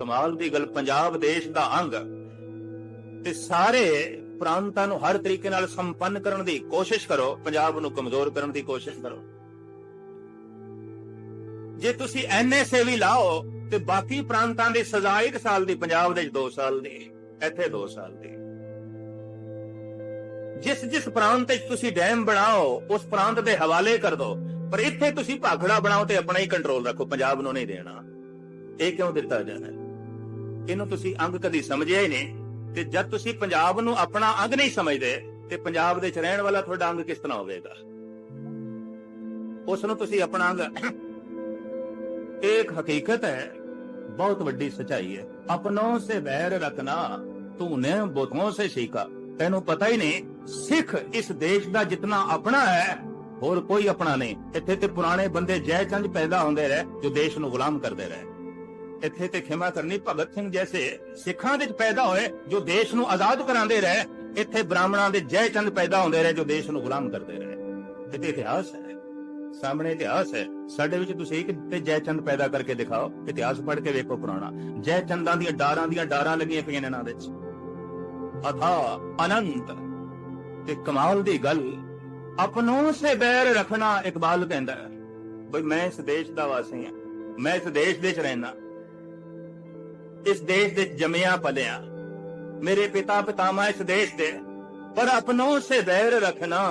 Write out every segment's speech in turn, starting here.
ਕਮਾਲ ਦੀ ਗੱਲ, ਪੰਜਾਬ ਦੇਸ਼ ਦਾ ਅੰਗ। ਤੇ ਸਾਰੇ ਪ੍ਰਾਂਤਾਂ ਨੂੰ ਹਰ ਤਰੀਕੇ ਨਾਲ ਸੰਪੰਨ ਕਰਨ ਦੀ ਕੋਸ਼ਿਸ਼ ਕਰੋ, ਪੰਜਾਬ ਨੂੰ ਕਮਜ਼ੋਰ ਕਰਨ ਦੀ ਕੋਸ਼ਿਸ਼ ਕਰੋ। ਜੇ ਤੁਸੀਂ ਐਨਐਸਏ ਵੀ ਲਾਓ, ਤੇ ਬਾਕੀ ਪ੍ਰਾਂਤਾਂ ਦੀ ਸਜ਼ਾ 1 ਸਾਲ ਦੀ, ਪੰਜਾਬ ਦੇ 2 ਸਾਲ ਦੀ, ਇੱਥੇ 2 ਸਾਲ ਦੀ। ਜਿਸ ਜਿਸ ਪ੍ਰਾਂਤ ਵਿੱਚ ਤੁਸੀਂ ਡੈਮ ਬਣਾਓ, ਉਸ ਪ੍ਰਾਂਤ ਦੇ ਹਵਾਲੇ ਕਰ ਦਿਓ ਪਰ ਇੱਥੇ ਤੁਸੀਂ ਭਾਖੜਾ ਬਣਾਓ ਤੇ ਆਪਣਾ ਹੀ ਕੰਟਰੋਲ ਰੱਖੋ, ਪੰਜਾਬ ਨੂੰ ਨਹੀਂ ਦੇਣਾ। ਇਹ ਕਿਉਂ ਦਿੱਤਾ ਜਾਣਾ ਹੈ? ਇਹਨੂੰ ਤੁਸੀਂ ਅੰਗ ਕਦੀ ਸਮਝਿਆ ਹੀ ਨਹੀਂ। ਤੇ ਜਦ ਤੁਸੀਂ ਪੰਜਾਬ ਨੂੰ ਆਪਣਾ ਅੰਗ ਨਹੀਂ ਸਮਝਦੇ, ਤੇ ਪੰਜਾਬ ਦੇ ਚ ਰਹਿਣ ਵਾਲਾ ਤੁਹਾਡਾ ਅੰਗ ਕਿਸ ਤਰ੍ਹਾਂ ਹੋਵੇਗਾ? ਉਸ ਨੂੰ ਤੁਸੀਂ ਆਪਣਾ ਅੰਗ ਇੱਕ ਹਕੀਕਤ ਹੈ, ਬਹੁਤ ਵੱਡੀ ਸਚਾਈ ਹੈ। ਆਪਣੋਂ ਸੇ ਬੈਰ ਰੱਖਣਾ ਤੂਨੇ ਬੁੱਤੋਂ ਸੇ ਸੀਖਾ ਤੈਨੂੰ ਪਤਾ ਹੀ ਨਹੀਂ, ਸਿੱਖ ਇਸ ਦੇਸ਼ ਦਾ ਜਿਤਨਾ ਆਪਣਾ ਹੈ, ਹੋਰ ਕੋਈ ਆਪਣਾ ਨਹੀਂ। ਇੱਥੇ ਤੇ ਪੁਰਾਣੇ ਬੰਦੇ ਜੈ ਚੰਦ ਪੈਦਾ ਹੁੰਦੇ ਰਹੇ, ਜੋ ਦੇਸ਼ ਨੂੰ ਗੁਲਾਮ ਕਰਦੇ ਰਹੇ। ਇੱਥੇ ਤੇ ਖਿਮਾ ਕਰਨੀ ਭਗਤ ਸਿੰਘ ਜੈਸੇ ਸਿੱਖਾਂ ਦੇ ਵਿੱਚ ਪੈਦਾ ਹੋਏ ਜੋ ਦੇਸ਼ ਨੂੰ ਆਜ਼ਾਦ ਕਰਾਉਂਦੇ ਰਹੇ, ਇੱਥੇ ਬ੍ਰਾਹਮਣਾਂ ਦੇ ਜੈ ਚੰਦ ਪੈਦਾ ਹੁੰਦੇ ਰਹੇ ਜੋ ਦੇਸ਼ ਨੂੰ ਗੁਲਾਮ ਕਰਦੇ ਰਹੇ। ਇਹ ਇਤਿਹਾਸ ਹੈ। ਸਾਹਮਣੇ ਇਤਿਹਾਸ ਹੈ। ਸਾਡੇ ਵਿੱਚ ਤੁਸੀਂ ਇੱਕ ਤੇ ਜੈ ਪੈਦਾ ਕਰਕੇ ਦਿਖਾਓ। ਇਤਿਹਾਸ ਪੜ੍ਹ ਕੇ ਵੇਖੋ ਪੁਰਾਣਾ। ਜੈ ਦੀਆਂ ਡਾਰਾਂ ਦੀਆਂ ਡਾਰਾਂ ਲੱਗੀਆਂ ਪਈਆਂ ਨੇ ਇਹਨਾਂ ਦੇ ਵਿੱਚ। ਅਥਾ ਅਨੰਤ। ਤੇ ਕਮਾਲ ਦੀ ਗੱਲ, ਆਪਣੋਂ ਸੇ ਬੈਰ ਰੱਖਣਾ ਇਕਬਾਲ ਕਹਿੰਦਾ ਹੈ। ਬਈ ਮੈਂ ਇਸ ਦੇਸ਼ ਦਾ ਵਾਸੀ ਹਾਂ। ਮੈਂ ਇਸ ਦੇਸ਼ ਦੇ ਚ ਰਹਿਣਾ ਇਸ ਦੇਸ਼ ਦੇ ਜੰਮਿਆ ਪਲਿਆ ਮੇਰੇ ਪਿਤਾ ਪਿਤਾਮਾ ਇਸ ਦੇਸ਼ ਦੇ ਪਰ ਆਪਣੋਂ ਸੇ ਬੈਰ ਰੱਖਣਾ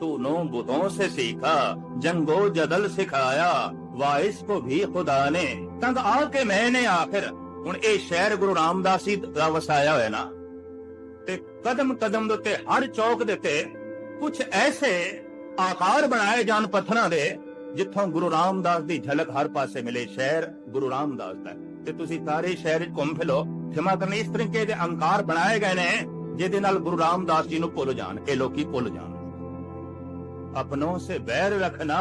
तूनो बुतों से सीखा जंगो जदल सिखाया वाइस को भी खुदा ने तंग आके मैंने आखिर ਹੁਣ ਇਹ ਸ਼ਹਿਰ ਗੁਰੂ ਰਾਮਦਾਸ ਜੀ ਦਾ ਵਸਾਇਆ ਹੋਇਆ ਨਾ ਤੇ ਕਦਮ ਕਦਮ ਦੇ ਉੱਤੇ ਹਰ ਚੌਕ ਦੇ ਉੱਤੇ ਕੁਝ ਐਸੇ ਆਕਾਰ ਬਣਾਏ ਜਾਣ ਪੱਥਰਾਂ ਦੇ ਜਿੱਥੋਂ ਗੁਰੂ ਰਾਮਦਾਸ ਦੀ ਝਲਕ ਹਰ ਪਾਸੇ ਮਿਲੇ ਸ਼ਹਿਰ ਗੁਰੂ ਰਾਮਦਾਸ ਦਾ ਹੈ। ਤੇ ਤੁਸੀਂ ਸਾਰੇ ਸ਼ਹਿਰ 'ਚ ਘੁੰਮ ਫਿਲੋ ਖਿਮਾ ਕਰਨੀ ਇਸ ਤਰੀਕੇ ਦੇ ਅਹੰਕਾਰ ਬਣਾਏ ਗਏ ਨੇ, ਜਿਹਦੇ ਨਾਲ ਗੁਰੂ ਰਾਮਦਾਸ ਜੀ ਨੂੰ ਭੁੱਲ ਜਾਣ, ਇਹ ਲੋਕੀ ਭੁੱਲ ਜਾਣ। ਆਪਣੋਂ ਸੇ ਬੈਰ ਰੱਖਣਾ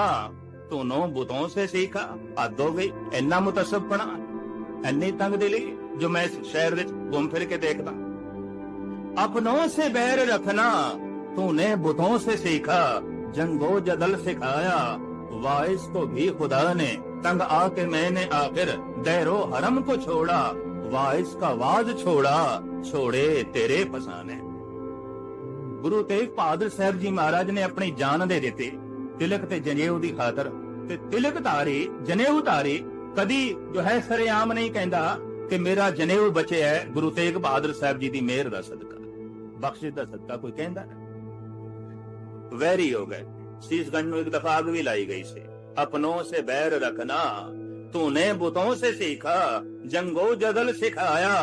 ਤੂਨੋਂ ਬੁੱਤੋਂ ਸੇ ਸਿੱਖਾ, ਆਦੋ ਗਈ ਇੰਨਾ ਮੁਤਸਬ ਬਣਾ। ਇੰਨੇ ਤੰਗ ਦੇ ਲਈ ਜੋ ਮੈਂ ਇਸ ਸ਼ਹਿਰ ਵਿੱਚ ਘੁੰਮ ਫਿਰ ਕੇ ਦੇਖਦਾ। ਆਪਣੋਂ ਸੇ ਬੈਰ ਰੱਖਣਾ ਤੂਨੇ ਬੁੱਤੋਂ ਸੇ ਸਿੱਖਾ, ਜੰਗੋ ਜਦਲ ਸਿਖਾਇਆ वाइस को भी खुदा ने तंग आके मैंने आखिर दैरो हरम को छोड़ा वाइस का वाज छोड़ा छोड़े तेरे फसाने ਗੁਰੂ ਤੇਗ ਬਹਾਦਰ ਸਾਹਿਬ ਜੀ ਮਹਾਰਾਜ ਨੇ ਆਪਣੀ ਜਾਨ ਦੇ ਦਿੱਤੀ ਤਿਲਕ ਤੇ ਜਨੇਊ ਦੀ ਖਾਤਰ ਤੇ ਤਿਲਕ ਧਾਰੀ ਜਨੇਊ ਧਾਰੀ ਕਦੀ ਜੋ ਹੈ ਸਰੇਆਮ ਨਹੀਂ ਕਹਿੰਦਾ ਕਿ ਮੇਰਾ ਜਨੇਊ ਬਚਿਆ ਹੈ ਗੁਰੂ ਤੇਗ ਬਹਾਦਰ ਸਾਹਿਬ ਜੀ ਦੀ ਮਿਹਰ ਦਾ ਸਦਕਾ ਬਖਸ਼ਿਸ਼ ਦਾ ਸਦਕਾ ਕੋਈ ਕਹਿੰਦਾ ਵੈਰੀ ਹੋ ਗਏ ਸੀਸਗੰਜ ਨੂੰ ਇੱਕ ਦਫਾ ਅੱਗ ਵੀ ਲਾਈ ਗਈ ਸੀ ਆਪਣੋਂ ਸੇ ਬੈਰ ਰੱਖਣਾ तूने बुतों से सीखा जंगो जदल सिखाया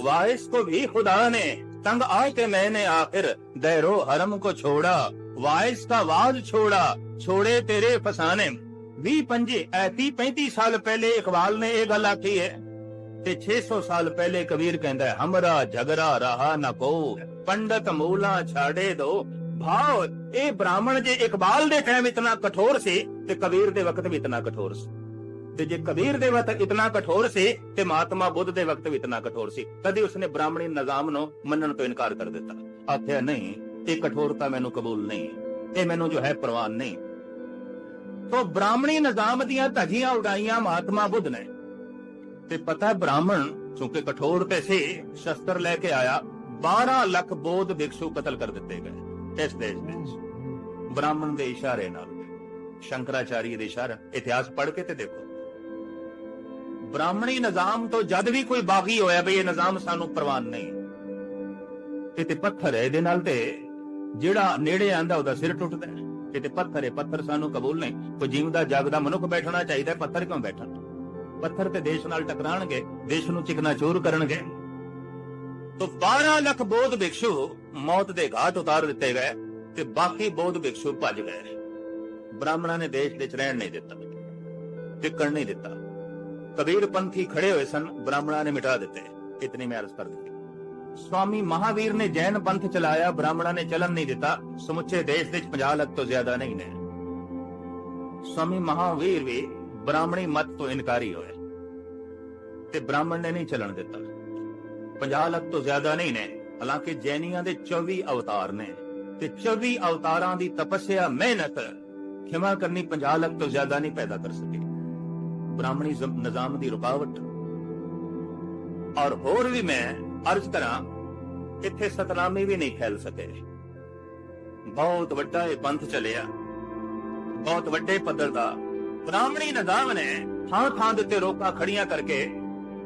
वाइस को भी खुदा ने तंग आके मैंने आखिर दैरो हरम को छोड़ा वाइस का वाज छोड़ा छोड़े तेरे फसाने 20 ਪੰਜੀ 30 35 ਸਾਲ ਪਹਿਲੇ ਇਕਬਾਲ ਨੇ ਇਹ ਗੱਲ ਆਖੀ ਹੈ ਤੇ 600 ਸਾਲ ਪਹਿਲੇ ਕਬੀਰ ਕਹਿੰਦਾ ਹੈ ਹਮਰਾ ਝਗੜਾ ਰਹਾ ਨਾ ਕੋ ਪੰਡਤ ਮੂਲਾ ਛਾੜੇ ਦੋ ਭਾਵ ਇਹ ਬ੍ਰਾਹਮਣ ਜੇ ਇਕਬਾਲ ਦੇ ਟਾਈਮ ਇਤਨਾ ਕਠੋਰ ਸੀ ਤੇ ਕਬੀਰ ਦੇ ਵਕਤ ਵੀ ਇਤਨਾ ਕਠੋਰ ਸੀ। ਤੇ ਜੇ ਕਬੀਰ ਦੇ ਵਕਤ ਇਤਨਾ ਕਠੋਰ ਸੀ ਤੇ ਮਹਾਤਮਾ ਬੁੱਧ ਦੇ ਵਕਤ ਵੀ ਇਤਨਾ ਕਠੋਰ ਸੀ ਕਦੀ ਉਸਨੇ ਬ੍ਰਾਹਮਣੀ ਨਿਜ਼ਾਮ ਨੂੰ ਮੰਨਣ ਤੋਂ ਇਨਕਾਰ ਕਰ ਦਿੱਤਾ। ਆਖਿਆ, ਨਹੀਂ, ਇਹ ਕਠੋਰਤਾ ਮੈਨੂੰ ਕਬੂਲ ਨਹੀਂ, ਇਹ ਮੈਨੂੰ ਜੋ ਹੈ ਪ੍ਰਵਾਨ ਨਹੀਂ। ਤੋਂ ਬ੍ਰਾਹਮਣੀ ਨਿਜ਼ਾਮ ਦੀਆਂ ਧਜੀਆਂ ਉਡਾਈਆਂ ਮਹਾਤਮਾ ਬੁੱਧ ਨੇ। ਤੇ ਪਤਾ ਬ੍ਰਾਹਮਣ ਕਿਉਂਕਿ ਕਠੋਰ ਤੇ ਸੀ, ਸ਼ਸਤਰ ਲੈ ਕੇ ਆਇਆ 12 ਲੱਖ ਬੋਧ ਭਿਕਸ਼ੂ ਕਤਲ ਕਰ ਦਿੱਤੇ ਗਏ। ਇਸ ਦੇਸ਼ ਵਿੱਚ। ਬ੍ਰਾਹਮਣ ਦੇ ਇਸ਼ਾਰੇ ਨਾਲ, ਸ਼ੰਕਰਾਚਾਰੀ ਦੇ ਇਸ਼ਾਰਾ, ਇਤਿਹਾਸ ਪੜ੍ਹ ਕੇ ਤੇ ਦੇਖੋ। ਬ੍ਰਾਹਮਣੀ ਨਿਜ਼ਾਮ ਤੋਂ ਜਦ ਵੀ ਕੋਈ ਬਾਗੀ ਹੋਇਆ ਬਈ ਇਹ ਨਿਜ਼ਾਮ ਸਾਨੂੰ ਪ੍ਰਵਾਨ ਨਹੀਂ। ਇਹ ਪੱਥਰ ਹੈ ਇਹਦੇ ਨਾਲ ਤੇ ਜਿਹੜਾ ਨੇੜੇ ਆਂਦਾ ਉਹਦਾ ਸਿਰ ਟੁੱਟਦਾ ਕਿਤੇ ਪੱਥਰ ਹੈ, ਪੱਥਰ ਸਾਨੂੰ ਕਬੂਲ ਨਹੀਂ। ਕੋਈ ਜੀਵਦਾ ਜਾਗਦਾ ਮਨੁੱਖ ਬੈਠਣਾ ਚਾਹੀਦਾ ਪੱਥਰ ਕਿਉਂ ਬੈਠਣ? ਪੱਥਰ ਤੇ ਦੇਸ਼ ਨਾਲ ਟਕਰਾਣਗੇ, ਦੇਸ਼ ਨੂੰ ਚਿਕਨਾ ਚੋਰ ਕਰਨਗੇ। ਤੋ 12 ਲੱਖ ਬੋਧ ਭਿਕਸ਼ੂ ਮੌਤ ਦੇ ਘਾਟ ਉਤਾਰ ਦਿੱਤੇ ਗਏ ਤੇ ਬਾਕੀ ਬੋਧ ਭਿਕਸ਼ੂ ਭੱਜ ਗਏ ਬ੍ਰਾਹਮਣਾਂ ਨੇ ਦੇਸ਼ ਦੇ ਰਹਿਣ ਨਹੀਂ ਦਿੱਤਾ ਟਿਕਣ ਨਹੀਂ ਦਿੱਤਾ। ਕਬੀਰ ਪੰਥੀ ਖੜੇ ਹੋਏ ਸਨ, ਬ੍ਰਾਹਮਣਾਂ ਨੇ ਮਿਟਾ ਦਿੱਤੇ। ਇਤਨੀ ਮੈਂ ਅਰਜ਼ ਕਰ ਦਿੱਤੀ ਸਵਾਮੀ ਮਹਾਵੀਰ ਨੇ ਜੈਨ ਪੰਥ ਚਲਾਇਆ, ਬ੍ਰਾਹਮਣਾਂ ਨੇ ਚੱਲਣ ਨਹੀਂ ਦਿੱਤਾ। ਸਮੁੱਚੇ ਦੇਸ਼ ਵਿੱਚ 50 ਲੱਖ ਤੋਂ ਜ਼ਿਆਦਾ ਨਹੀਂ ਨੇ। ਸਵਾਮੀ ਮਹਾਵੀਰ ਵੀ ਬ੍ਰਾਹਮਣੀ ਮਤ ਤੋਂ ਇਨਕਾਰੀ ਹੋਏ ਤੇ ਬ੍ਰਾਹਮਣ ਨੇ ਨਹੀਂ ਚਲਣ ਦਿੱਤਾ। 50 ਲੱਖ ਤੋਂ ਜ਼ਿਆਦਾ ਨਹੀਂ ਨੇ, ਹਾਲਾਂਕਿ ਜੈਨੀਆਂ ਦੇ 24 ਅਵਤਾਰ ਨੇ। ਤੇ 24 ਅਵਤਾਰਾਂ ਦੀ ਤਪੱਸਿਆ, ਮਿਹਨਤ ਖਿਮਾ ਕਰਨੀ 50 ਲੱਖ ਤੋਂ ਜ਼ਿਆਦਾ ਨਹੀਂ ਪੈਦਾ ਕਰ ਸਕੀ। ਬ੍ਰਾਹਮਣੀ ਨਿਜ਼ਾਮ ਦੀ ਰੁਕਾਵਟ। ਔਰ ਹੋਰ ਵੀ ਮੈਂ ਅਰਜ਼ ਕਰਾਂ, ਇੱਥੇ ਸਤਨਾਮੀ ਵੀ ਨਹੀਂ ਫੈਲ ਸਕੇ। ਬਹੁਤ ਵੱਡਾ ਇਹ ਪੰਥ ਚੱਲਿਆ। ਬਹੁਤ ਵੱਡੇ ਪੱਧਰ ਦਾ। ਬ੍ਰਾਹਮਣੀ ਨਿਜ਼ਾਮ ਨੇ ਥਾਂ ਥਾਂ ਦੇ ਉੱਤੇ ਰੋਕਾਂ ਖੜੀਆਂ ਕਰਕੇ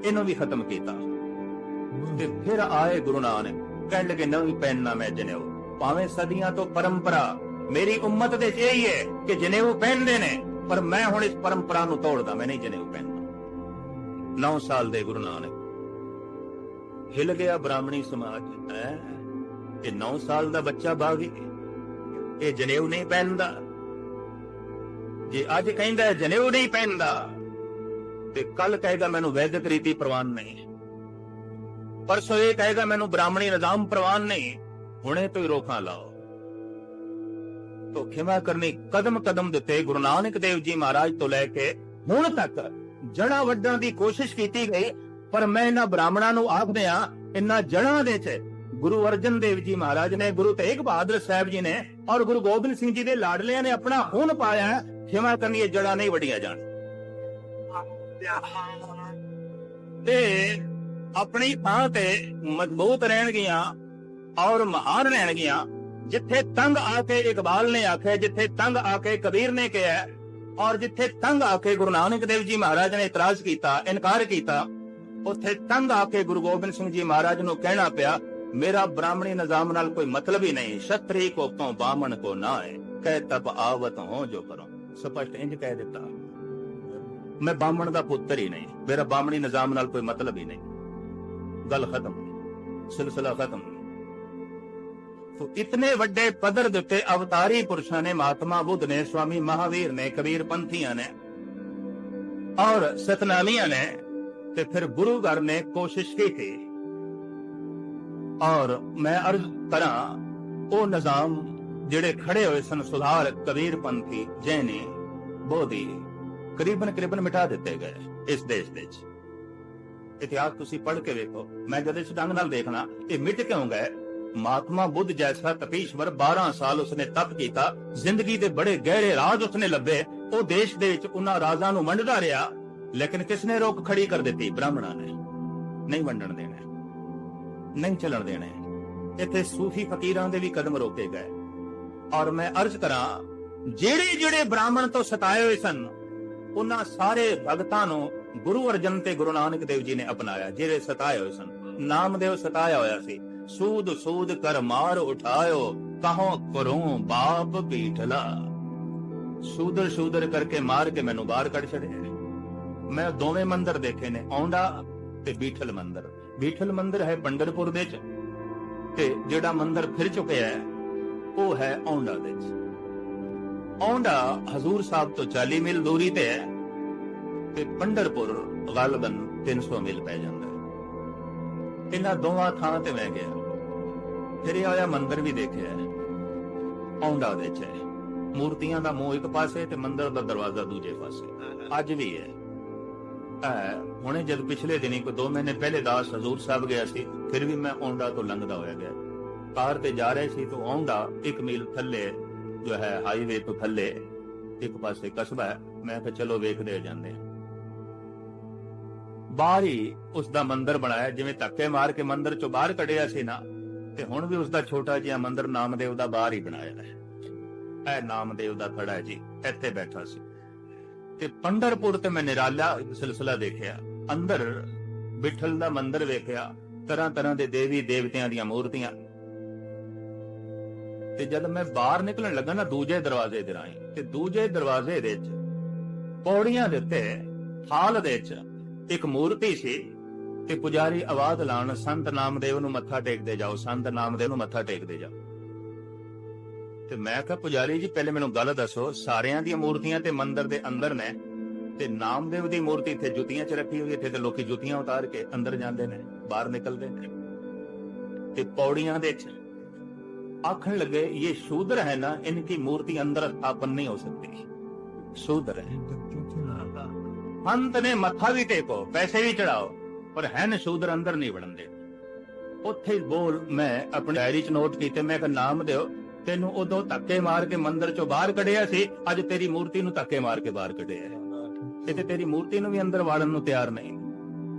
ਇਹਨੂੰ ਵੀ ਖਤਮ ਕੀਤਾ। ਤੇ ਫਿਰ ਆਏ ਗੁਰੂ ਨਾਨਕ। ਕਹਿਣ ਲੱਗੇ ਨਵੀਂ ਪਹਿਨਣਾ ਮੈਂ ਜਨੇਊ। ਭਾਵੇਂ ਸਦੀਆਂ ਤੋਂ ਪਰੰਪਰਾ ਮੇਰੀ ਉਮਤ ਦੇ ਚ ਇਹੀ ਹੈ ਕਿ ਜਨੇਊ ਪਹਿਨਦੇ ਨੇ, ਪਰ ਮੈਂ ਹੁਣ ਇਸ ਪਰੰਪਰਾ ਨੂੰ ਤੋੜਦਾ, ਮੈਂ ਨਹੀਂ ਜਨੇਊ ਪਹਿਨਦਾ। 9 ਸਾਲ ਦੇ ਗੁਰੂ ਨਾਨਕ। ਹਿਲ ਗਿਆ ਬ੍ਰਾਹਮਣੀ ਸਮਾਜ। ਹੈ? ਇਹ 9 ਸਾਲ ਦਾ ਬੱਚਾ ਬਾਗੀ ਇਹ ਜਨੇਊ ਨਹੀਂ ਪਹਿਨਦਾ। ਜੇ ਅੱਜ ਕਹਿੰਦਾ ਜਨੇਊ ਨਹੀਂ ਪਹਿਨਦਾ, ਤੇ ਕੱਲ ਕਹੇਗਾ, ਮੈਨੂੰ ਵੈਦਿਕ ਰੀਤੀ ਪ੍ਰਵਾਨ ਨਹੀਂ ਪਰਸੋਂ ਇਹ ਕਹੇਗਾ ਮੈਨੂੰ ਬ੍ਰਾਹਮਣੀ ਨਿਜ਼ਾਮ ਪ੍ਰਵਾਨ ਨਹੀਂ ਹੁਣੇ ਤੋਂ ਹੀ ਰੋਕਾਂ ਲਾਓ ਤੋ ਖਿਮਾ ਕਰਨੀ ਕਦਮ ਕਦਮ ਦਿੱਤੇ ਗੁਰੂ ਨਾਨਕ ਦੇਵ ਜੀ ਮਹਾਰਾਜ ਤੋਂ ਲੈ ਕੇ ਹੁਣ ਤੱਕ ਜੜਾ ਵੱਢਣ ਦੀ ਕੋਸ਼ਿਸ਼ ਕੀਤੀ ਗਈ ਪਰ ਮੈਂ ਇਹਨਾਂ ਬ੍ਰਾਹਮਣਾਂ ਨੂੰ ਆਖਦੇ ਆ ਇਹਨਾਂ ਜੜਾਂ ਦੇ ਚ ਗੁਰੂ ਅਰਜਨ ਦੇਵ ਜੀ ਮਹਾਰਾਜ ਨੇ ਗੁਰੂ ਤੇਗ ਬਹਾਦਰ ਸਾਹਿਬ ਜੀ ਨੇ ਔਰ ਗੁਰੂ ਗੋਬਿੰਦ ਸਿੰਘ ਜੀ ਦੇ ਲਾਡਲਿਆਂ ਨੇ ਆਪਣਾ ਖੂਨ ਪਾਇਆ ਹੈ। ਖਿਮਾ ਕਰਨੀ ਇਹ ਜੜਾਂ ਨਹੀਂ ਵੱਡੀਆਂ ਜਾਣ ਤੇ ਆਪਣੀ ਥਾਂ ਤੇ ਮਜ਼ਬੂਤ ਰਹਿਣਗੀਆਂ ਔਰ ਮਹਾਨ ਰਹਿਣਗੀਆਂ ਜਿੱਥੇ ਤੰਗ ਆ ਕੇ ਇਕਬਾਲ ਨੇ ਆਖਿਆ, ਜਿੱਥੇ ਤੰਗ ਆ ਕੇ ਕਬੀਰ ਨੇ ਕਿਹਾ ਔਰ ਜਿੱਥੇ ਤੰਗ ਆ ਕੇ ਗੁਰੂ ਨਾਨਕ ਦੇਵ ਜੀ ਮਹਾਰਾਜ ਨੇ ਇਤਰਾਜ਼ ਕੀਤਾ, ਇਨਕਾਰ ਕੀਤਾ, ਉੱਥੇ ਤੰਗ ਆ ਕੇ ਗੁਰੂ ਗੋਬਿੰਦ ਸਿੰਘ ਜੀ ਮਹਾਰਾਜ ਨੂੰ ਕਹਿਣਾ ਪਿਆ, ਮੇਰਾ ਬ੍ਰਾਹਮਣੀ ਨਿਜ਼ਾਮ ਨਾਲ ਕੋਈ ਮਤਲਬ ਹੀ ਨਹੀਂ, ਛਤਰੀ ਕੋ ਤੋਂ ਬਾਮਣ ਕੋ ਨਾ ਹੈ ਕਹਿ ਤਬ ਆਵਤ ਹੋ ਜੋ ਕਰੋ। ਸਪਸ਼ਟ ਇੰਜ ਕਹਿ ਦਿੱਤਾ। ਮੈਂ ਬਾਮਣ ਦਾ ਪੁੱਤਰ ਹੀ ਨਹੀਂ, ਮੇਰਾ ਬਾਮਣੀ ਨਿਜ਼ਾਮ ਨਾਲ ਕੋਈ ਮਤਲਬ ਹੀ ਨਹੀਂ। ਗੱਲ ਖਤਮ ਸਿਲਸਿਲਾ ਖਤਮ ਤੋ ਇਤਨੇ ਵੱਡੇ ਪੱਧਰ ਦੇ ਉੱਤੇ ਅਵਤਾਰੀ ਪੁਰਸ਼ਾਂ ਨੇ ਮਹਾਤਮਾ ਬੁੱਧ ਨੇ, ਸਵਾਮੀ ਮਹਾਵੀਰ ਨੇ, ਕਬੀਰ ਪੰਥੀਆਂ ਨੇ ਔਰ ਸਤਨਾਮੀਆਂ ਨੇ ਤੇ ਫਿਰ ਗੁਰੂ ਘਰ ਨੇ ਕੋਸ਼ਿਸ਼ ਕੀਤੀ। ਔਰ ਮੈਂ ਅਰਜ਼ ਕਰਾਂ, ਉਹ ਨਿਜ਼ਾਮ ਜਿਹੜੇ ਖੜੇ ਹੋਏ ਸਨ, ਸੁਧਾਰ ਕਬੀਰ ਪੰਥੀ ਜੈਨੀ ਬੋਧੀ ਕਰੀਬਨ ਕਰੀਬਨ ਮਿਟਾ ਦਿੱਤੇ ਗਏ ਇਸ ਦੇਸ਼ ਦੇ ਵਿੱਚ। ਇਤਿਹਾਸ ਤੁਸੀਂ ਪੜ੍ਹ ਕੇ ਵੇਖੋ। ਮੈਂ ਜਦ ਇਸ ਢੰਗ ਨਾਲ ਦੇਖਣਾ, ਇਹ ਮਿਟ ਕਿਉਂ ਗਏ? ਮਹਾਤਮਾ ਬੁੱਧ ਜੈਸਾ ਤਪੀਸ਼ਵਰ 12 ਸਾਲ ਉਸਨੇ ਤਪ ਕੀਤਾ, ਜ਼ਿੰਦਗੀ ਦੇ ਬੜੇ ਗਹਿਰੇ ਰਾਜ਼ ਉਸਨੇ ਲੱਭੇ, ਉਹ ਦੇਸ਼ ਦੇ ਵਿੱਚ ਉਹਨਾਂ ਰਾਜ਼ਾਂ ਨੂੰ ਵੰਡਦਾ ਰਿਹਾ। ਲੇਕਿਨ ਕਿਸਨੇ ਰੋਕ ਖੜੀ ਕਰ ਦਿੱਤੀ? ਬ੍ਰਾਹਮਣਾਂ ਨੇ। ਨਹੀਂ ਵੰਡਣ ਦੇਣਾ। ਨਹੀਂ ਚੱਲਣ ਦੇਣਾ। ਇੱਥੇ ਸੂਫੀ ਫਕੀਰਾਂ ਦੇ ਵੀ ਕਦਮ ਰੋਕੇ ਗਏ। ਔਰ ਮੈਂ ਅਰਜ਼ ਕਰਾਂ, ਜਿਹੜੇ ਜਿਹੜੇ ਬ੍ਰਾਹਮਣ ਤੋਂ ਸਤਾਏ ਹੋਏ ਸਨ, ਉਹਨਾਂ ਸਾਰੇ ਭਗਤਾਂ ਨੂੰ ਗੁਰੂ ਅਰਜਨ ਤੇ ਗੁਰੂ ਨਾਨਕ ਦੇਵ ਜੀ ਨੇ ਅਪਣਾਇਆ, ਜਿਹੜੇ ਸਤਾਏ ਹੋਏ ਸਨ। ਨਾਮਦੇਵ ਸਤਾਇਆ ਹੋਇਆ ਸੀ। ਸੂਦ ਸੂਦ ਕਰ ਮਾਰ ਉਠਾਇਓ, ਕਹੋ ਕਰੂੰ ਬਾਪ ਬੀਠਲਾ ਸੂਦਰ ਸੂਦਰ ਕਰਕੇ ਮਾਰ ਕੇ ਮੈਨੂੰ ਬਾਹਰ ਕੱਢ ਛੜਿਆ ਮੈਂ ਦੋਵੇਂ ਮੰਦਰ ਦੇਖੇ ਨੇ, ਔਂਡਾ ਤੇ ਬੀਠਲ ਮੰਦਰ। ਬੀਠਲ ਮੰਦਰ ਹੈ ਪੰਡਰਪੁਰ ਦੇ ਚ, ਤੇ ਜਿਹੜਾ ਮੰਦਰ ਫਿਰ ਚੁੱਕਿਆ ਹੈ, ਉਹ ਹੈ ਔਂਡਾ ਦੇ ਚ। ਔਂਡਾ ਹਜ਼ੂਰ ਸਾਹਿਬ ਤੋਂ 40 ਮੀਲ ਦੂਰੀ ਤੇ ਹੈ। ਤੇ ਪੰਡਰਪੁਰ ਗਾਲਬਨ 300 ਮੀਲ ਪੈ ਜਾਂਦਾ ਹੈ। ਇਹਨਾਂ ਦੋਵਾਂ ਥਾਂ ਤੇ ਮੈਂ ਗਿਆ। ਫਿਰ ਇਹ ਆਇਆ ਮੰਦਰ ਵੀ ਦੇਖਿਆ ਹੈ। ਔਂਡਾ ਦੇ ਚ ਹੈ। ਮੂਰਤੀਆਂ ਦਾ ਮੂੰਹ ਇੱਕ ਪਾਸੇ ਤੇ ਮੰਦਿਰ ਦਾ ਦਰਵਾਜ਼ਾ ਦੂਜੇ ਪਾਸੇ। ਅੱਜ ਵੀ ਹੈ। ਹੁਣੇ ਜਦ ਪਿਛਲੇ ਦਿਨੀ ਕੋ 2 ਮਹੀਨੇ ਪਹਿਲੇ ਦਾਸ ਹਜ਼ੂਰ ਸਾਹਿਬ ਗਿਆ ਸੀ, ਫਿਰ ਵੀ ਮੈਂ ਔਂਡਾ ਤੋਂ ਲੰਘਦਾ ਹੋਇਆ ਗਿਆ। ਕਾਰ ਤੇ ਜਾ ਰਹੇ ਸੀ ਤੋਂ ਆਉਂਦਾ 1 ਮੀਲ ਥੱਲੇ, ਜੋ ਹੈ ਹਾਈਵੇ ਤੋਂ ਥੱਲੇ, ਇੱਕ ਪਾਸੇ ਕਸਬਾ ਹੈ। ਮੈਂ ਕਿਹਾ, ਚਲੋ ਵੇਖਦੇ ਜਾਂਦੇ ਬਾਹਰ ਹੀ ਉਸ ਦਾ ਮੰਦਿਰ ਬਣਾਇਆ, ਜਿਵੇਂ ਧੱਕੇ ਮਾਰ ਕੇ ਮੰਦਿਰ ਚੋਂ ਬਾਹਰ ਕੱਢਿਆ ਸੀ ਨਾ, ਤੇ ਹੁਣ ਵੀ ਉਸ ਦਾ ਛੋਟਾ ਜਿਹਾ ਮੰਦਿਰ ਨਾਮਦੇਵ ਦਾ ਬਾਹਰ ਹੀ ਬਣਾਇਆ ਹੈ। ਇਹ ਨਾਮਦੇਵ ਦਾ ਖੜਾ ਜੀ, ਇੱਥੇ ਬੈਠਾ ਸੀ। ਤੇ ਪੰਡਰਪੁਰ ਤੇ ਮੈਂ ਨਿਰਾਲਾ ਸਿਲਸਿਲਾ ਦੇਖਿਆ, ਅੰਦਰ ਬਿਠਲ ਦਾ ਮੰਦਿਰ ਵੇਖਿਆ ਤਰ੍ਹਾਂ ਤਰ੍ਹਾਂ ਦੇ ਦੇਵੀ ਦੇਵਤਿਆਂ ਦੀਆਂ ਮੂਰਤੀਆਂ। ਤੇ ਜਦ ਮੈਂ ਬਾਹਰ ਨਿਕਲਣ ਲੱਗਾ ਨਾ ਦੂਜੇ ਦਰਵਾਜ਼ੇ ਦੇ ਰਾਹੀਂ, ਤੇ ਦੂਜੇ ਦਰਵਾਜ਼ੇ ਦੇ ਵਿੱਚ ਪੌੜੀਆਂ ਦੇ ਉੱਤੇ, ਹਾਲ ਦੇ ਵਿੱਚ ਇੱਕ ਮੂਰਤੀ ਸੀ ਤੇ ਪੁਜਾਰੀ ਆਵਾਜ਼ ਲਾਉਣ, ਸੰਤ ਨਾਮਦੇਵ ਨੂੰ ਮੱਥਾ ਟੇਕਦੇ ਜਾਓ, ਸੰਤ ਨਾਮਦੇਵ ਨੂੰ ਮੱਥਾ ਟੇਕਦੇ ਜਾਓ। ਤੇ ਮੈਂ ਕਿਹਾ, ਪੁਜਾਰੀ ਜੀ, ਪਹਿਲੇ ਮੈਨੂੰ ਗੱਲ ਦੱਸੋ, ਸਾਰਿਆਂ ਦੀਆਂ ਮੂਰਤੀਆਂ ਤੇ ਮੰਦਿਰ ਦੇ ਅੰਦਰ ਨੇ ਤੇ ਨਾਮਦੇਵ ਦੀ ਮੂਰਤੀ ਇੱਥੇ ਜੁੱਤੀਆਂ 'ਚ ਰੱਖੀ ਹੋਈ ਇੱਥੇ ਤੇ ਲੋਕੀ ਜੁੱਤੀਆਂ ਉਤਾਰ ਕੇ ਅੰਦਰ ਜਾਂਦੇ ਨੇ, ਬਾਹਰ ਨਿਕਲਦੇ ਨੇ? ਤੇ ਪੌੜੀਆਂ ਦੇ 'ਚ ਆਖਣ ਲੱਗੇ, ਇਹ ਸ਼ੂਦਰ ਹੈ ਨਾ, ਇਨਕੀ ਮੂਰਤੀ ਅੰਦਰ ਸਥਾਪਨ ਨਹੀਂ ਹੋ ਸਕਦੀ। ਸ਼ੂਦਰ ਹੈ। ਪੰਤ ਨੇ ਮੱਥਾ ਵੀ ਟੇਕੋ, ਪੈਸੇ ਵੀ ਚੜਾਓ, ਪਰ ਹੈਨ ਸ਼ੂਦਰ ਅੰਦਰ ਨਹੀਂ ਵੜਨ ਦੇ ਉੱਥੇ ਬੋਲ ਮੈਂ ਆਪਣੇ ਡਾਇਰੀ 'ਚ ਨੋਟ ਕੀਤੇ, ਮੈਂ ਕਿ ਨਾਮ ਦਿਓ, ਤੈਨੂੰ ਉਦੋਂ ਧੱਕੇ ਮਾਰ ਕੇ ਮੰਦਰ 'ਚੋਂ ਬਾਹਰ ਕੱਢਿਆ ਸੀ, ਅੱਜ ਤੇਰੀ ਮੂਰਤੀ ਨੂੰ ਧੱਕੇ ਮਾਰ ਕੇ ਬਾਹਰ ਕੱਢਿਆ ਹੈ। ਤੇ ਤੇਰੀ ਮੂਰਤੀ ਨੂੰ ਵੀ ਅੰਦਰ ਵਾੜਨ ਨੂੰ ਤਿਆਰ ਨਹੀਂ।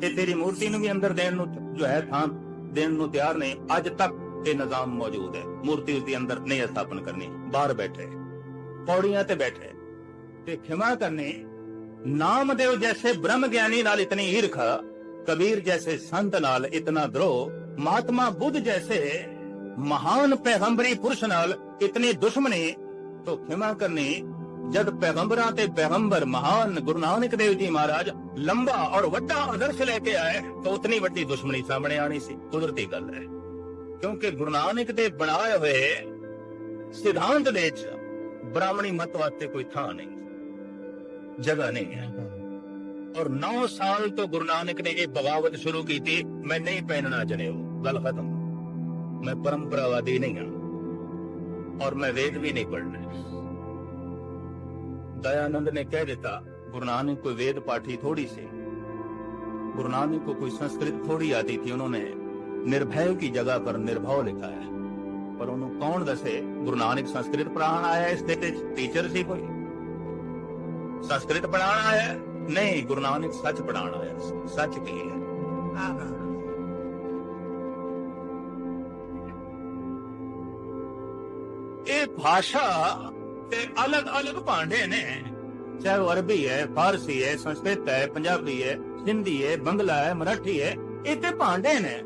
ਤੇ ਤੇਰੀ ਮੂਰਤੀ ਨੂੰ ਵੀ ਅੰਦਰ ਦੇਣ ਨੂੰ ਜੋ ਹੈ ਥਾਂ ਦੇਣ ਨੂੰ ਤਿਆਰ ਨਹੀਂ, ਅੱਜ ਤੱਕ ਇਹ ਨਿਜ਼ਾਮ ਮੌਜੂਦ ਹੈ। ਮੂਰਤੀ ਉਸ ਦੇ ਅੰਦਰ ਨਹੀਂ ਸਥਾਪਨ ਕਰਨੀ, ਬਾਹਰ ਬੈਠੇ, ਪੌੜੀਆਂ ਤੇ ਬੈਠੇ, ਤੇ ਖਿਮਾ ਕਰਨੇ ਨਾਮਦੇਵ ਜੈਸੇ ਬ੍ਰਹਮ ਗਿਆਨੀ ਨਾਲ ਇਤਨੀ ਈਰਖਾ, ਕਬੀਰ ਜੈਸੇ ਸੰਤ ਨਾਲ ਇਤਨਾ ਦਰੋਹ, ਮਹਾਤਮਾ ਬੁੱਧ ਜੈਸੇ ਮਹਾਨ ਪੈਗੰਬਰੀ ਪੁਰਸ਼ ਨਾਲ ਇਤਨੀ ਦੁਸ਼ਮਣੀ तो ਖਿਮਾ ਕਰਨੀ, ਜਦ ਪੈਗੰਬਰਾਂ ਤੇ ਪੈਗੰਬਰ ਮਹਾਨ ਗੁਰੂ ਨਾਨਕ ਦੇਵ ਜੀ ਮਹਾਰਾਜ ਲੰਬਾ ਔਰ ਵੱਡਾ ਆਦਰਸ਼ ਲੈ ਕੇ ਆਏ, ਤਾਂ ਉਤਨੀ ਵੱਡੀ ਦੁਸ਼ਮਣੀ ਸਾਹਮਣੇ ਆਣੀ ਸੀ। ਕੁਦਰਤੀ ਗੱਲ ਹੈ। ਕਿਉਂਕਿ ਗੁਰੂ ਨਾਨਕ ਦੇ ਬਣਾਏ ਹੋਏ ਸਿਧਾਂਤ ਦੇ ਵਿੱਚ ਬ੍ਰਾਹਮਣੀ ਮਤ ਵਾਸਤੇ ਕੋਈ ਥਾਂ ਨਹੀਂ। ਜਗ੍ਹਾ ਨਹੀਂ ਹੈ ਔਰ 9 ਸਾਲ ਤੋਂ ਗੁਰੂ ਨਾਨਕ ਨੇ ਇਹ ਬਗਾਵਤ ਸ਼ੁਰੂ ਕੀਤੀ ਮੈਂ ਨਹੀਂ ਪਹਿਨਣਾ ਜਣਿਓ ਗੱਲ ਖਤਮ ਮੈਂ ਪਰੰਪਰਾਵਾਦੀ ਨਹੀਂ ਹਾਂ और मैं वेद भी नहीं पढ़ना दयानंद ने कह देता गुरु नानक कोई वेद पाठी थोड़ी से गुरु नानक को कोई संस्कृत थोड़ी आती थी उन्होंने निर्भय की जगह पर निर्भव लिखा है पर उन्होंने कौन दसे गुरु नानक संस्कृत पढ़ाना आया इस देते टीचर सी कोई ਸੰਸਕ੍ਰਿਤ ਪੜਾਣ ਆਇਆ ਨਹੀਂ ਗੁਰੂ ਨਾਨਕ ਸੱਚ ਪੜਾਣ ਆਇਆ ਸੱਚ ਕਹੀਏ ਇਹ ਭਾਸ਼ਾ ਤੇ ਅਲੱਗ-ਅਲੱਗ ਭਾਂਡੇ ਨੇ। ਚਾਹੇ ਉਹ ਅਰਬੀ ਹੈ ਫਾਰਸੀ ਹੈ ਸੰਸਕ੍ਰਿਤ ਹੈ ਪੰਜਾਬੀ ਹੈ ਹਿੰਦੀ ਹੈ ਬੰਗਲਾ ਹੈ ਮਰਾਠੀ ਹੈ ਇਹ ਤੇ ਭਾਂਡੇ ਨੇ।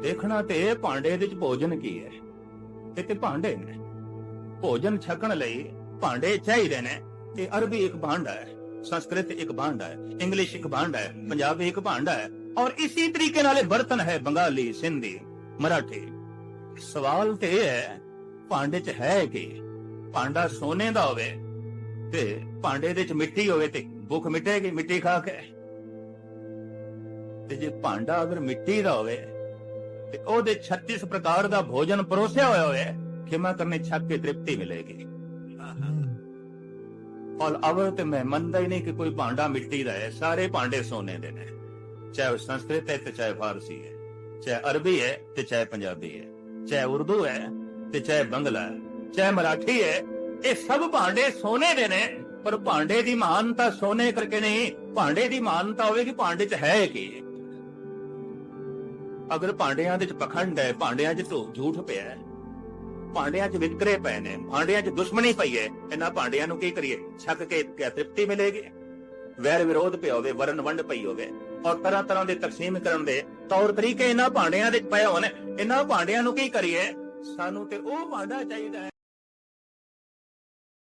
ਦੇਖਣਾ ਤੇ ਇਹ ਭਾਂਡੇ ਦੇ ਵਿੱਚ ਭੋਜਨ ਕੀ ਹੈ? ਇਹ ਤੇ ਭਾਂਡੇ ਨੇ। ਭੋਜਨ ਛਕਣ ਲਈ ਭਾਂਡੇ ਚਾਹੀਦੇ ਨੇ। ਤੇ ਅਰਬੀ ਇੱਕ ਭਾਂਡਾ ਹੈ, ਸੰਸਕ੍ਰਿਤ ਇੱਕ ਭਾਂਡਾ ਹੈ, ਇੰਗਲਿਸ਼ ਇੱਕ ਭਾਂਡਾ ਹੈ, ਪੰਜਾਬੀ ਇੱਕ ਭਾਂਡਾ ਹੈ ਔਰ ਇਸੇ ਤਰੀਕੇ ਨਾਲ ਇਹ ਬਰਤਨ ਹੈ ਬੰਗਾਲੀ, ਸਿੰਧੀ ਸਵਾਲ ਤੇ ਇਹ ਹੈ, ਭਾਂਡੇ 'ਚ ਹੈ ਕਿ? ਭਾਂਡਾ ਸੋਨੇ ਦਾ ਹੋਵੇ ਤੇ ਭਾਂਡੇ ਦੇ 'ਚ ਮਿੱਟੀ ਹੋਵੇ ਤੇ ਭੁੱਖ ਮਿਟੇਗੀ, ਮਿੱਟੀ ਖਾ ਕੇ। ਤੇ ਜੇ ਭਾਂਡਾ ਅਗਰ ਮਿੱਟੀ ਦਾ ਹੋਵੇ ਤੇ ਉਹਦੇ 36 ਪ੍ਰਕਾਰ ਦਾ ਭੋਜਨ ਪਰੋਸਿਆ ਹੋਇਆ ਹੋਵੇ, ਖਿਮਾ ਕਰਨੇ ਛੱਕ ਕੇ ਤ੍ਰਿਪਤੀ ਮਿਲੇਗੀ। ਔਰ ਅਵਰ ਤੇ ਮੈਂ ਮੰਨਦਾ ਹੀ ਨਹੀਂ ਕਿ ਕੋਈ ਭਾਂਡਾ ਮਿੱਟੀ ਦਾ ਹੈ, ਸਾਰੇ ਭਾਂਡੇ ਸੋਨੇ ਦੇ ਨੇ। ਚਾਹੇ ਉਹ ਸੰਸਕ੍ਰਿਤ ਹੈ ਤੇ ਚਾਹੇ ਫਾਰਸੀ ਹੈ, ਚਾਹੇ ਅਰਬੀ ਹੈ ਤੇ ਚਾਹੇ ਪੰਜਾਬੀ ਹੈ, ਚਾਹੇ ਉਰਦੂ ਹੈ ਤੇ ਚਾਹੇ ਬੰਗਲਾ ਹੈ, ਚਾਹੇ ਮਰਾਠੀ ਹੈ, ਇਹ ਸਭ ਭਾਂਡੇ ਸੋਨੇ ਦੇ ਨੇ। ਪਰ ਭਾਂਡੇ ਦੀ ਮਹਾਨਤਾ ਸੋਨੇ ਕਰਕੇ ਨਹੀਂ, ਭਾਂਡੇ ਦੀ ਮਹਾਨਤਾ ਕਿ ਭਾਂਡੇ 'ਚ ਹੈ ਕੀ? ਅਗਰ ਭਾਂਡਿਆਂ ਦੇ 'ਚ ਪਖੰਡ ਹੈ, ਭਾਂਡਿਆਂ 'ਚ ਧੋ ਝੂਠ ਪਿਆ ਹੈ ਭਾਂਡਿਆਂ 'ਚ ਵਿਤਕਰੇ ਪਏ ਨੇ, ਭਾਂਡਿਆਂ 'ਚ ਦੁਸ਼ਮਣੀ ਪਈ ਹੈ ਇਹਨਾਂ ਭਾਂਡਿਆਂ ਨੂੰ ਕੀ ਕਰੀਏ? ਛੱਕ ਕੇ ਕਿਆ ਤ੍ਰਿਪਤੀ ਮਿਲੇਗੀ? ਵੈਰ ਵਿਰੋਧ ਪਿਆ ਹੋਵੇ, ਵਰਨ ਵੰਡ ਪਈ ਹੋਵੇ, ਔਰ ਤਰ੍ਹਾਂ ਤਰ੍ਹਾਂ ਦੇ ਤਕਸੀਮ ਕਰਨ ਦੇ ਤੌਰ ਤਰੀਕੇ ਇਹਨਾਂ ਭਾਂਡਿਆਂ ਦੇ ਪਏ ਹੋਣ, ਇਹਨਾਂ ਭਾਂਡਿਆਂ ਨੂੰ ਕੀ ਕਰੀਏ? ਸਾਨੂੰ ਤੇ ਉਹ ਭਾਂਡਾ ਚਾਹੀਦਾ ਹੈ।